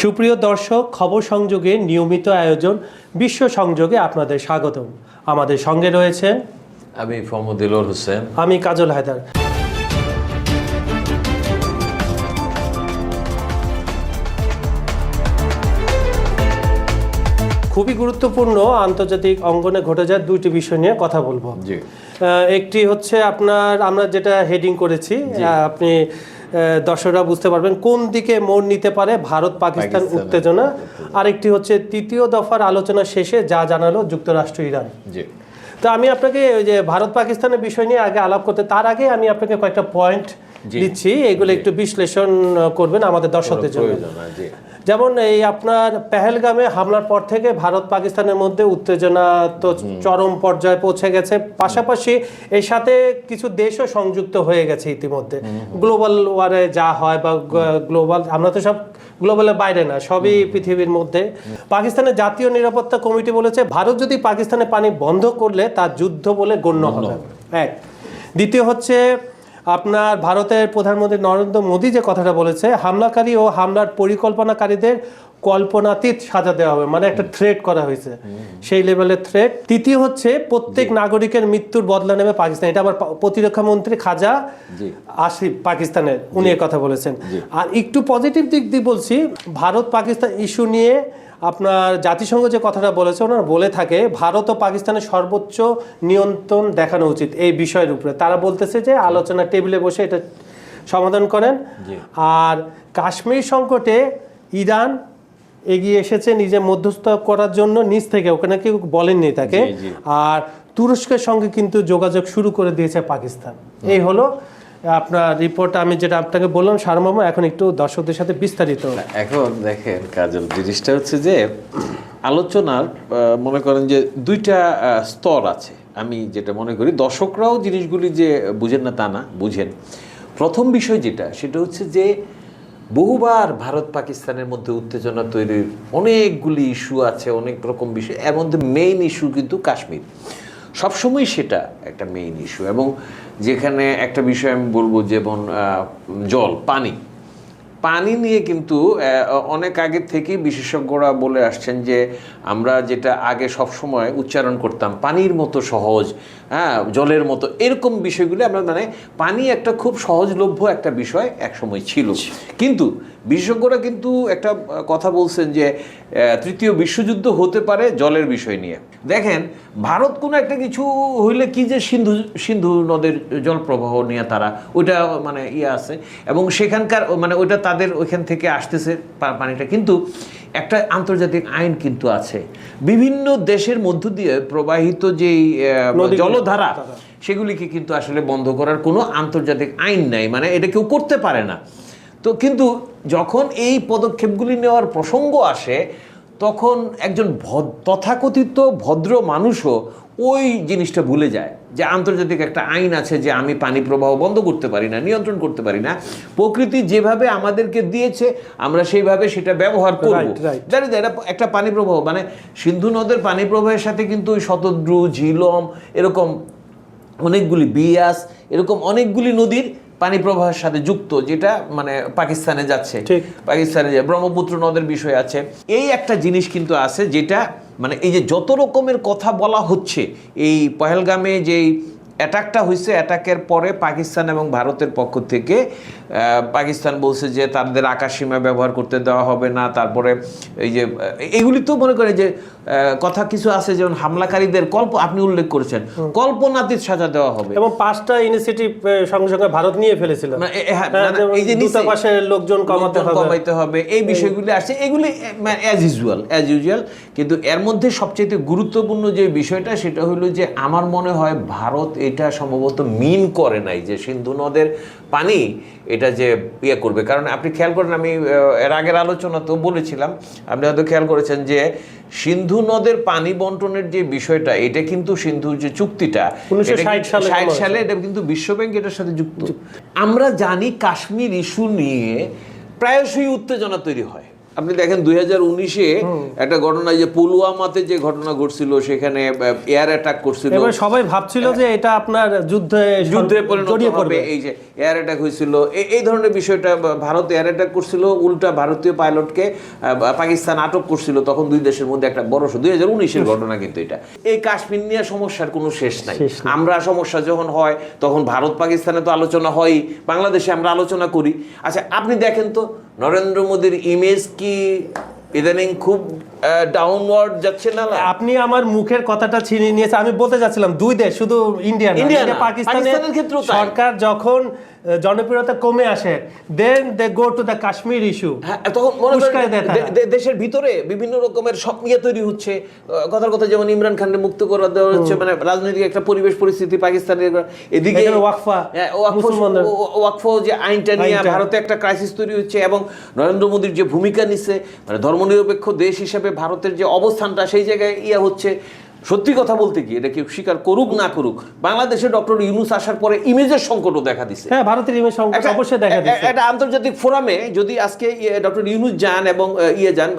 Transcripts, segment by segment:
সুপ্রিয় দর্শক খবর সংযোগে নিয়মিত আয়োজন বিশ্ব সংযোগে আপনাদের স্বাগতম। আমাদের সঙ্গে রয়েছেন আমি ফমদিলর হোসেন। আমি কাজল হায়দার। খুবই গুরুত্বপূর্ণ আন্তর্জাতিক অঙ্গনে ঘটে যায় দুইটি বিষয় নিয়ে কথা বলব। জি। একটি হচ্ছে আপনার আমরা যেটা হেডিং করেছি আপনি দর্শকরা বুঝতে পারবেন কোন দিকে মোড় নিতে পারে ভারত পাকিস্তান উত্তেজনা। আর একটি হচ্ছে তৃতীয় দফার আলোচনা শেষে যা জানালো যুক্তরাষ্ট্র ইরান। তো আমি আপনাকে ওই যে ভারত পাকিস্তানের বিষয় নিয়ে আগে আলাপ করতে তার আগে আমি আপনাকে কয়েকটা পয়েন্ট। দিচ্ছি এগুলো একটু বিশ্লেষণ করবেন আমাদের দর্শকদের জন্য। যেমন এই আপনার পেহেলগামে হামলার পর থেকে ভারত পাকিস্তানের মধ্যে উত্তেজনা তো চরম পর্যায়ে পৌঁছে গেছে। পাশাপাশি এর সাথে কিছু দেশও সংযুক্ত হয়ে গেছে ইতিমধ্যে। গ্লোবাল ওয়ারে যা হয় বা গ্লোবাল আমরা তো সব গ্লোবালের বাইরে না সবই পৃথিবীর মধ্যে। পাকিস্তানের জাতীয় নিরাপত্তা কমিটি বলেছে ভারত যদি পাকিস্তানে পানি বন্ধ করলে তা যুদ্ধ বলে গণ্য হবে। এক। দ্বিতীয় হচ্ছে আপনার ভারতের প্রধানমন্ত্রী নরেন্দ্র মোদী যে কথাটা বলেছে হামলাকারী ও হামলার পরিকল্পনাকারীদের কল্পনাতীত সাজা দেওয়া হবে মানে একটা থ্রেট করা হয়েছে। সেই লেভেলের থ্রেট তৃতীয় হচ্ছে প্রত্যেক নাগরিকের মৃত্যুর বদলা নেবে পাকিস্তান। এটা আবার প্রতিরক্ষা মন্ত্রী খাজা। আসিফ পাকিস্তানের উনি কথা বলেছেন। আর একটু পজিটিভ দিক দিয়ে বলছি ভারত পাকিস্তান ইস্যু নিয়ে আপনার জাতিসংঘ যে কথাটা বলেছে ওনারা বলে থাকে ভারত ও পাকিস্তানের সর্বোচ্চ নিয়ন্ত্রণ দেখানো উচিত এই বিষয়ের উপরে। তারা বলতেছে যে আলোচনা টেবিলে বসে এটা সমাধান করেন। আর কাশ্মীর সংকটে ইরান এগিয়ে এসেছে নিজে মধ্যস্থ করার জন্য নিজ থেকে ওখানে কেউ বলেননি তাকে। আর তুরস্কের সঙ্গে কিন্তু যোগাযোগ শুরু করে দিয়েছে পাকিস্তান। এই হলো আপনার রিপোর্ট আমি যেটা আপনাকে বললাম সারমর্ম এখন একটু দর্শকদের সাথে বিস্তারিত। এখন দেখেন কাজল, জিনিসটা হচ্ছে যে, আলোচনার মনে করেন যে দুইটা স্তর আছে। আমি যেটা মনে করি, দর্শকরাও জিনিসগুলি যে বুঝেন না তা না, বুঝেন। প্রথম বিষয় যেটা, সেটা হচ্ছে যে, বহুবার ভারত পাকিস্তানের মধ্যে উত্তেজনা তৈরির অনেকগুলি ইস্যু আছে, অনেক রকম বিষয়, এর মধ্যে মেইন ইস্যু কিন্তু কাশ্মীর। সবসময় সেটা একটা মেইন ইস্যু এবং যেখানে একটা বিষয় আমি বলব যেমন জল, পানি। পানি নিয়ে কিন্তু অনেক আগের থেকেই বিশেষজ্ঞরা বলে আসছেন যে আমরা যেটা আগে সব সময় উচ্চারণ করতাম, পানির মতো সহজ হ্যাঁ জলের মতো, এরকম বিষয়গুলি আমরা মানে পানি একটা খুব সহজলভ্য একটা বিষয় একসময় ছিল। কিন্তু বিশেষজ্ঞরা কিন্তু একটা কথা বলছেন যে তৃতীয় বিশ্বযুদ্ধ হতে পারে জলের বিষয় নিয়ে। দেখেন, ভারত কোনো একটা কিছু হইলে কি যে সিন্ধু সিন্ধু নদের জলপ্রবাহ নিয়ে তারা, ওইটা মানে ইয়ে আছে, এবং সেখানকার মানে ওইটা তাদের ওইখান থেকে আসতেছে পানিটা। কিন্তু একটা আন্তর্জাতিক আইন কিন্তু আছে। বিভিন্ন দেশের মধ্য দিয়ে প্রবাহিত যেই জলধারা সেগুলিকে কিন্তু আসলে বন্ধ করার কোনো আন্তর্জাতিক আইন নাই। মানে এটা কেউ করতে পারে না। তো কিন্তু যখন এই পদক্ষেপগুলি নেওয়ার প্রসঙ্গ আসে তখন একজন তথাকথিত ভদ্র মানুষও ওই জিনিসটা ভুলে যায়। যে আন্তর্জাতিক একটা আইন আছে যে আমি পানি প্রবাহ বন্ধ করতে পারি না নিয়ন্ত্রণ করতে পারি না প্রকৃতি যেভাবে আমাদেরকে দিয়েছে আমরা সেইভাবে সেটা ব্যবহার করব. জানি তো এটা একটা পানি প্রবাহ মানে সিন্ধু নদের পানি প্রবাহের সাথে কিন্তু ওই শতদ্রু ঝিলম এরকম অনেকগুলি বিয়াস এরকম অনেকগুলি নদীর পানি প্রবাহের সাথে যুক্ত যেটা মানে পাকিস্তানে যাচ্ছে। পাকিস্তানে যে ব্রহ্মপুত্র নদের বিষয় আছে এই একটা জিনিস কিন্তু আছে যেটা মানে এই যে যত রকমের কথা বলা হচ্ছে এই পহেলগামে যেই অ্যাটাকটা হয়েছে অ্যাটাকের পরে পাকিস্তান এবং ভারতের পক্ষ থেকে পাকিস্তান বলছে যে তাদের আকাশ সীমা ব্যবহার করতে দেওয়া হবে না তারপরে এই যে এগুলি তো মনে করে যে কথা কিছু আছে যেমন হামলাকারীদের কল্প আপনি উল্লেখ করেছেন কল্পনাতীত সাজা দেওয়া হবে। এবং পাঁচটা ইনিশিয়েটিভ সঙ্গে সঙ্গে ভারত নিয়ে ফেলেছিল। মানে হ্যাঁ, হ্যাঁ, মানে এই যে দূতাবাসের লোকজন কমাতে হবে। কমাইতে হবে এই বিষয়গুলি আসছে এগুলি অ্যাজ ইউজুয়াল অ্যাজ ইউজুয়াল কিন্তু এর মধ্যে সবচেয়ে গুরুত্বপূর্ণ যে বিষয়টা সেটা হলো যে আমার মনে হয় ভারত এটা সম্ভবত মিন করে নাই যে সিন্ধু নদের পানি এটা যে ইয়ে করবে। কারণ আপনি খেয়াল করেন আমি এর আগের আলোচনা তো বলেছিলাম আপনি হয়তো খেয়াল করেছেন যে সিন্ধু নদের পানি বন্টনের যে বিষয়টা এটা কিন্তু সিন্ধু যে চুক্তিটা ষাট সালে এটা কিন্তু বিশ্বব্যাংক এটার সাথে যুক্ত। আমরা জানি কাশ্মীর ইস্যু নিয়ে প্রায়শই উত্তেজনা তৈরি হয়। আপনি দেখেন দুই হাজার উনিশে একটা ঘটনা যে পুলওয়ামাতে যে ঘটনা ঘটছিল সেখানে এয়ার অ্যাটাক করছিল। সবাই ভাবছিল যে এটা আপনার যুদ্ধে যুদ্ধে পরিণত হবে এই যে এয়ার অ্যাটাক হয়েছিল। এই ধরনের বিষয়টা ভারত এয়ার অ্যাটাক করছিল উল্টা ভারতীয় পাইলটকে পাকিস্তান আটক করছিল তখন দুই দেশের মধ্যে একটা বড় দুই হাজার উনিশের ঘটনা কিন্তু এটা। এই কাশ্মীর নিয়ে সমস্যার কোনো শেষ নাই। আমরা সমস্যা যখন হয় তখন ভারত পাকিস্তানে তো আলোচনা হয় বাংলাদেশে আমরা আলোচনা করি। আচ্ছা আপনি দেখেন তো নরেন্দ্র মোদীর ইমেজ কি ইদানিং খুব ডাউনওয়ার্ড যাচ্ছে না? আপনি আমার মুখের কথাটা ছিনিয়ে নিয়েছে। আমি বলতে যাচ্ছিলাম দুই দেশ শুধু ইন্ডিয়া ইন্ডিয়া পাকিস্তানের সরকার যখন জনপ্রিয়তা কমে আসে then they go to the Kashmir issue হ্যাঁ তখন মনে দেশের ভিতরে বিভিন্ন রকমের সব ইয়ে তৈরি হচ্ছে। কথার কথা যেমন ইমরান খানকে মুক্ত করে দেওয়া হচ্ছে মানে রাজনৈতিক একটা পরিবেশ পরিস্থিতি পাকিস্তানের এদিকে ওয়াকফা, হ্যাঁ, ওয়াকফ যে আইনটা নিয়ে ভারতে একটা ক্রাইসিস তৈরি হচ্ছে এবং নরেন্দ্র মোদীর যে ভূমিকা নিচ্ছে মানে ধর্মনিরপেক্ষ দেশ হিসেবে ভারতের যে অবস্থানটা সেই জায়গায় ইয়া হচ্ছে সত্যি কথা বলতে কি এটা কেউ স্বীকার করুক না করুক বাংলাদেশে ডক্টর ইউনুস আসার পরে ইমেজের সংকটও দেখা দিচ্ছে হ্যাঁ ভারতের ইমেজ সংকট অবশ্যই দেখা দিচ্ছে একটা আন্তর্জাতিক ফোরামে যদি আজকে ডক্টর ইউনুস যান এবং ইয়ে যান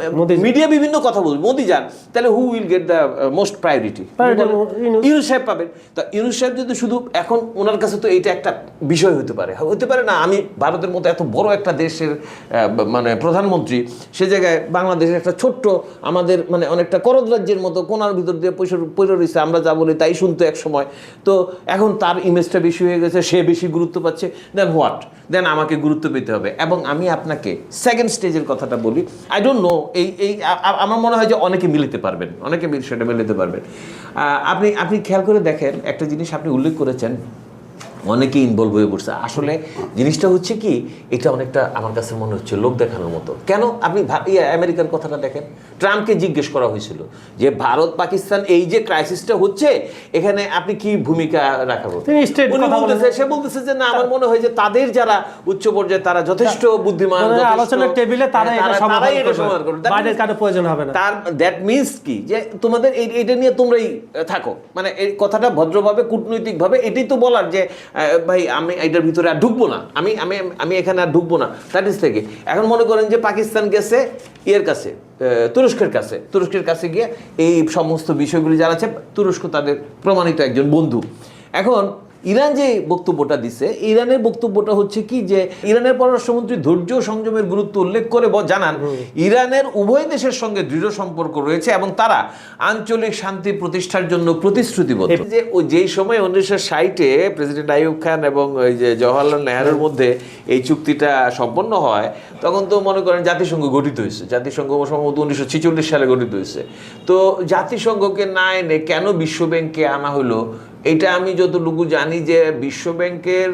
মিডিয়া বিভিন্ন কথা বলবে মোদি যান তাহলে who will get the most priority. Yunus সাহেব পাবেন। তা ইউনুস সাহেব যদি শুধু এখন ওনার কাছে তো এটা একটা বিষয় হতে পারে। হতে পারে না আমি ভারতের মতো এত বড় একটা দেশের মানে প্রধানমন্ত্রী সে জায়গায় বাংলাদেশের একটা ছোট্ট আমাদের মানে অনেকটা করদ রাজ্যের মতো কোনার ভিতর দিয়ে পয়সা পড়ে রয়েছে, আমরা যা বলি তাই শুনতো এক সময়। তো এখন তার ইমেজটা বেশি হয়ে গেছে, সে বেশি গুরুত্ব পাচ্ছে। দেন হোয়াট দেন আমাকে গুরুত্ব পেতে হবে। এবং আমি আপনাকে সেকেন্ড স্টেজের কথাটা বলি। আই ডোন্ট নো এই এই আমার মনে হয় যে অনেকে মিলিতে পারবেন, অনেকে সেটা মিলিতে পারবেন। আপনি আপনি খেয়াল করে দেখেন, একটা জিনিস আপনি উল্লেখ করেছেন অনেকে ইনভলভ হয়ে পড়ছে। আসলে জিনিসটা হচ্ছে কি এটা অনেকটা আমার কাছে মনে হচ্ছে লোক দেখানোর মতো। কেন? আপনি আমেরিকার কথাটা দেখেন। ট্রাম্পকে জিজ্ঞেস করা হয়েছিল যে ভারত পাকিস্তান এই যে ক্রাইসিসটা হচ্ছে এখানে আপনি কি ভূমিকা বলেন। বলতেছে সে বলতেছে যে না আমার মনে হয় যে তাদের যারা উচ্চ পর্যায়ে তারা যথেষ্ট বুদ্ধিমান মানে আলোচনার টেবিলে তারা হ্যাঁ, তারা- তারাই এটা সমাধান করবে। বাইরের কারও প্রয়োজন হবে না। তার দ্যাট মিনস কি? যে তোমাদের এটা নিয়ে তোমরাই থাকো। মানে এই কথাটা ভদ্রভাবে কূটনৈতিকভাবে এটাই তো বলার যে ভাই, আমি এটার ভিতরে আর ঢুকবো না। আমি আমি আমি এখানে আর ঢুকবো না। দ্যাট ইজ থেকে এখন মনে করেন যে পাকিস্তান গেছে ইয়ের কাছে তুরস্কের কাছে। তুরস্কের কাছে গিয়ে এই সমস্ত বিষয়গুলি জানাচ্ছে। তুরস্ক তাদের প্রমাণিত একজন বন্ধু। এখন ইরান যে বক্তব্যটা দিছে ইরানের বক্তব্যটা হচ্ছে কি যে ইরানের পররাষ্ট্রমন্ত্রী ধৈর্য সংযমের গুরুত্ব উল্লেখ করে জানান ইরানের উভয় দেশের সঙ্গে দৃঢ় সম্পর্ক রয়েছে এবং তারা আঞ্চলিক শান্তি প্রতিষ্ঠার জন্য প্রতিশ্রুতিবদ্ধ। যে ওই যেই সময় উনিশশো ষাটে প্রেসিডেন্ট আইয়ুব খান এবং ওই যে জওয়াহরলাল নেহরুর মধ্যে এই চুক্তিটা সম্পন্ন হয় তখন তো মনে করেন জাতিসংঘ গঠিত হয়েছে। জাতিসংঘ সম্ভবত উনিশশো ছিচল্লিশ সালে গঠিত হয়েছে। তো জাতিসংঘকে না এনে কেন বিশ্বব্যাংকে আনা হলো? এটা আমি যতটুকু জানি যে বিশ্ব ব্যাংকের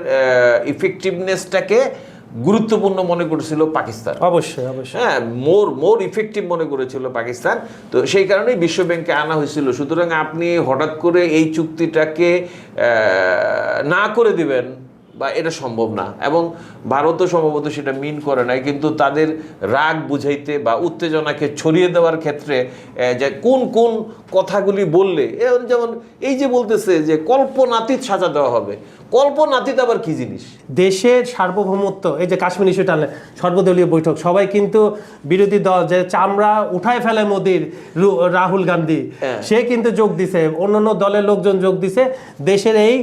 ইফেক্টিভনেসটাকে গুরুত্বপূর্ণ মনে করেছিল পাকিস্তান। অবশ্যই অবশ্যই। হ্যাঁ মোর মোর ইফেক্টিভ মনে করেছিল পাকিস্তান। তো সেই কারণেই বিশ্ব ব্যাংকে আনা হয়েছিল। সুতরাং আপনি হঠাৎ করে এই চুক্তিটাকে না করে দিবেন বা এটা সম্ভব না এবং ভারতও সম্ভবত সেটা মিন করে নাই কিন্তু তাদের রাগ বুঝাইতে বা উত্তেজনাকে ছড়িয়ে দেওয়ার ক্ষেত্রে যে কোন কোন কথাগুলি বললে যেমন এই যে বলতেছে যে কল্পনাতীত সাজা দেওয়া হবে কল্পনাতীত আবার কি জিনিস দেশের সার্বভৌমত্ব এই যে কাশ্মীর ইস্যু টানলে সর্বদলীয় বৈঠক সবাই কিন্তু বিরোধী দল যে চামড়া উঠায় ফেলে মোদির রাহুল গান্ধী হ্যাঁ। সে কিন্তু যোগ দিছে অন্যান্য দলের লোকজন যোগ দিছে দেশের এই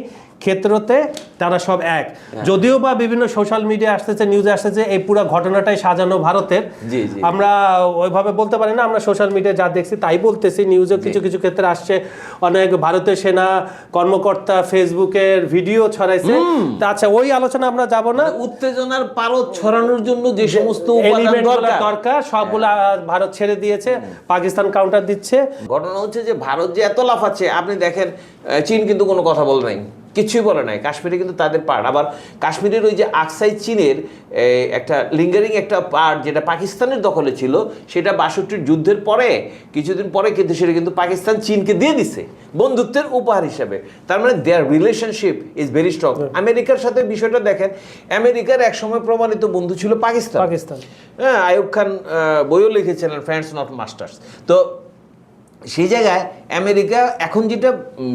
ক্ষেত্রতে তারা সব এক। হ্যাঁ। যদিও বা বিভিন্ন সোশ্যাল মিডিয়া আসতেছে নিউজে আসতেছে এই পুরো ঘটনাটাই সাজানো ভারতের। আমরা ওইভাবে বলতে পারি না আমরা সোশ্যাল মিডিয়া যা দেখছি তাই বলতেছি। নিউজে কিছু কিছু ক্ষেত্রে আসছে অনেক ভারতের সেনা কর্মকর্তা ফেসবুকের ভিডিও ছড়াইছে। তা আচ্ছা ওই আলোচনা আমরা যাব না। উত্তেজনার পারদ ছড়ানোর জন্য যে সমস্ত দরকার। দরকার সবগুলা ভারত ছেড়ে দিয়েছে পাকিস্তান কাউন্টার দিচ্ছে। ঘটনা হচ্ছে যে ভারত যে এত লাফাচ্ছে আপনি দেখেন চীন কিন্তু কোনো কথা বলে নাই। কিছুই বলে নাই। কাশ্মীরে কিন্তু তাদের পার্ট আবার কাশ্মীরের ওই যে আকসাই চীনের একটা লিঙ্গারিং একটা পার্ট যেটা পাকিস্তানের দখলে ছিল সেটা বাষট্টির যুদ্ধের পরে কিছুদিন পরে কিন্তু সেটা কিন্তু পাকিস্তান চীনকে দিয়ে দিছে বন্ধুত্বের উপহার হিসাবে। তার মানে their relationship is very strong আমেরিকার সাথে বিষয়টা দেখেন আমেরিকার একসময় প্রমাণিত বন্ধু ছিল পাকিস্তান। পাকিস্তান। হ্যাঁ আয়ুব খান বইও লিখেছিলেন ফ্রেন্ডস নট মাস্টার্স তো সেই জায়গায় আমেরিকা এখন যেটা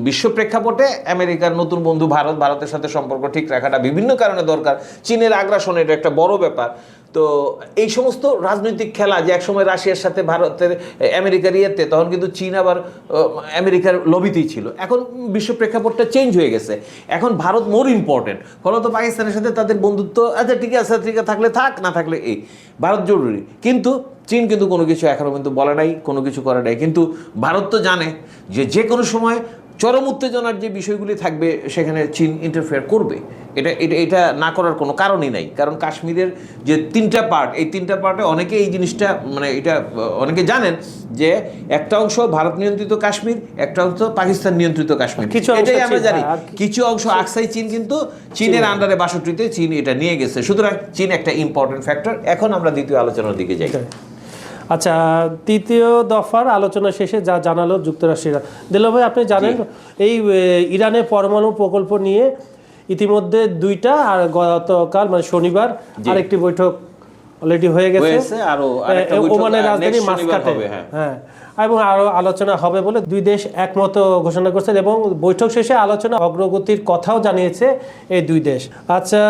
বিশ্ব প্রেক্ষাপটে আমেরিকার নতুন বন্ধু ভারত, ভারতের সাথে সম্পর্ক ঠিক রাখাটা বিভিন্ন কারণে দরকার। চীনের আগ্রাসন এটা একটা বড় ব্যাপার। তো এই সমস্ত রাজনৈতিক খেলা যে একসময় রাশিয়ার সাথে ভারতের আমেরিকার ইয়েতে, তখন কিন্তু চীন আবার আমেরিকার লবিতেই ছিল। এখন বিশ্ব প্রেক্ষাপটটা চেঞ্জ হয়ে গেছে। এখন ভারত মোর ইম্পর্টেন্ট ফলত পাকিস্তানের সাথে তাদের বন্ধুত্ব আচ্ছা ঠিক আছে ঠিক আছে, থাকলে থাক, না থাকলে এই। ভারত জরুরি। কিন্তু চীন কিন্তু কোনো কিছু এখনও কিন্তু বলে নাই, কোনো কিছু করে নাই। কিন্তু ভারত তো জানে যে যে কোনো সময় চরম উত্তেজনার যে বিষয়গুলি থাকবে সেখানে চীন ইন্টারফেয়ার করবে। এটা এটা এটা না করার কোনো কারণই নাই। কারণ কাশ্মীরের যে তিনটা পার্ট এই তিনটা পার্টে অনেকে এই জিনিসটা মানে এটা অনেকে জানেন যে একটা অংশ ভারত নিয়ন্ত্রিত কাশ্মীর একটা অংশ পাকিস্তান নিয়ন্ত্রিত কাশ্মীর। কিছু এটাই আমরা জানি। কিছু অংশ আকসাই চীন কিন্তু চীনের আন্ডারে বাষট্টিতে চীন এটা নিয়ে গেছে। সুতরাং চীন একটা ইম্পর্টেন্ট ফ্যাক্টর এখন আমরা দ্বিতীয় আলোচনার দিকে যাই। আচ্ছা তৃতীয় দফার আলোচনা শেষে যা জানালো যুক্তরাষ্ট্রের। দিল ভাই আপনি জানেন এই ইরানের পরমাণু প্রকল্প নিয়ে ইতিমধ্যে দুইটা আর গতকাল মানে শনিবার আরেকটি বৈঠক অলরেডি হয়ে গেছে। আরও ওমানের রাজধানী মাসকাটে। হ্যাঁ। হ্যাঁ। এবং আরও আলোচনা হবে বলে দুই দেশ একমত ঘোষণা করছেন এবং বৈঠক শেষে আলোচনা অগ্রগতির কথাও জানিয়েছে এই দুই দেশ। আচ্ছা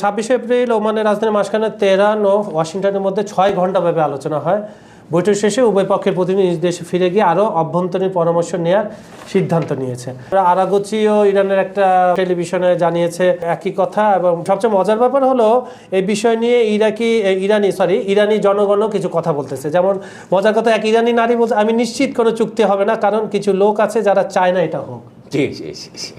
ছাব্বিশে এপ্রিল ওমানের রাজধানী মাসখানে তেহরান ও ওয়াশিংটনের মধ্যে ছয় ঘণ্টা ব্যাপী আলোচনা হয়। বৈঠক শেষে উভয় পক্ষের প্রতিনিধি দেশে ফিরে গিয়ে আরও অভ্যন্তরীণ পরামর্শ নেওয়ার সিদ্ধান্ত নিয়েছে। আরাগোচিও ইরানের একটা টেলিভিশনে জানিয়েছে একই কথা এবং সবচেয়ে মজার ব্যাপার হলো, এই বিষয় নিয়ে ইরাকি ইরানি সরি ইরানি জনগণও কিছু কথা বলতেছে। যেমন, মজার কথা, এক ইরানি নারী বলছে, আমি নিশ্চিত কোনো চুক্তি হবে না, কারণ কিছু লোক আছে যারা চায় না এটা হোক। জি জি জি।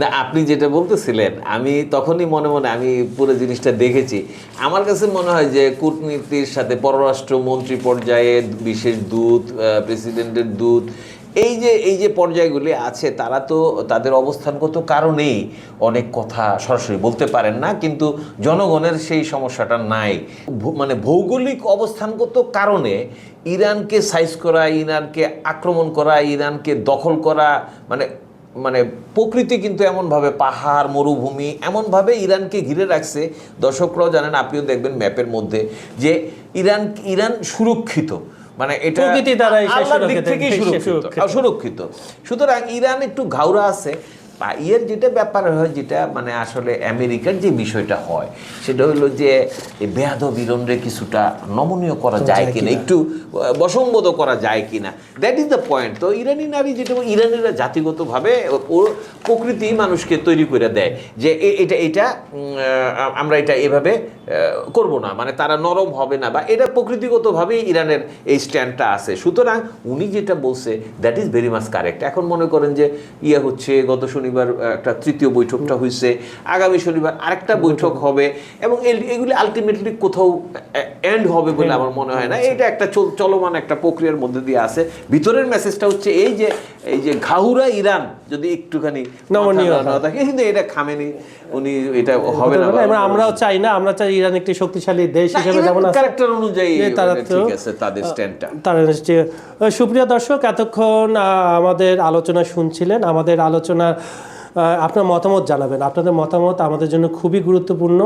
না, আপনি যেটা বলতেছিলেন, আমি তখনই মনে মনে, আমি পুরো জিনিসটা দেখেছি। আমার কাছে মনে হয় যে কূটনীতির সাথে পররাষ্ট্র মন্ত্রী পর্যায়ে বিশেষ দূত প্রেসিডেন্টের দূত, এই যে এই যে পর্যায়গুলি আছে, তারা তো তাদের অবস্থানগত কারণেই অনেক কথা সরাসরি বলতে পারেন না, কিন্তু জনগণের সেই সমস্যাটা নাই। মানে ভৌগোলিক অবস্থানগত কারণে ইরানকে সাইজ করা, ইরানকে আক্রমণ করা, ইরানকে দখল করা মানে মানে প্রকৃতি কিন্তু এমনভাবে পাহাড় মরুভূমি এমনভাবে ইরানকে ঘিরে রাখছে। দর্শকরাও জানেন আপনিও দেখবেন ম্যাপের মধ্যে যে ইরান ইরান সুরক্ষিত। মানে এটা প্রকৃতি। সুরক্ষিত। সুতরাং ইরান একটু ঘাউরা আছে। বা ইয়ের যেটা ব্যাপার হয় যেটা মানে আসলে আমেরিকার যে বিষয়টা হয় সেটা হলো যে এই বেয়াদ কিছুটা নমনীয় করা যায় কিনা একটু বসংবোধ করা যায় কিনা। দ্যাট ইজ দ্য পয়েন্ট তো ইরানি নারী যেটা ইরানিরা জাতিগতভাবে ওর প্রকৃতি মানুষকে তৈরি করে দেয় যে এটা এটা আমরা এটা এভাবে করব না। মানে তারা নরম হবে না বা এটা প্রকৃতিগতভাবেই ইরানের এই স্ট্যান্ডটা আছে। সুতরাং উনি যেটা বলছে that is very much correct এখন মনে করেন যে ইয়ে হচ্ছে গত শনিবার একটা তৃতীয় বৈঠকটা হয়েছে আগামী শনিবার আরেকটা বৈঠক হবে এবং এগুলি আলটিমেটলি কোথাও এন্ড হবে বলে আমার মনে হয় না। এটা একটা চলমান একটা প্রক্রিয়ার মধ্যে দিয়ে আছে। ভিতরের মেসেজটা হচ্ছে এই যে এই যে ঘাহুরা ইরান যদি একটুখানি থাকে কিন্তু এটা খামেনি উনি এটা হবে না আমরা- আমরাও চাই না আমরা চাই ইরান একটি শক্তিশালী দেশ হিসেবে যেমন ক্যারেক্টার অনুযায়ী তারা ঠিক আছে তাদের স্ট্যান্ডটা তারা সুপ্রিয় দর্শক এতক্ষণ আমাদের আলোচনা শুনছিলেন। আমাদের আলোচনা আপনার মতামত জানাবেন। আপনাদের মতামত আমাদের জন্য খুবই গুরুত্বপূর্ণ।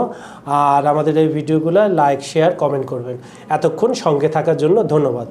আর আমাদের এই ভিডিওগুলো লাইক শেয়ার কমেন্ট করবেন। এতক্ষণ সঙ্গে থাকার জন্য ধন্যবাদ।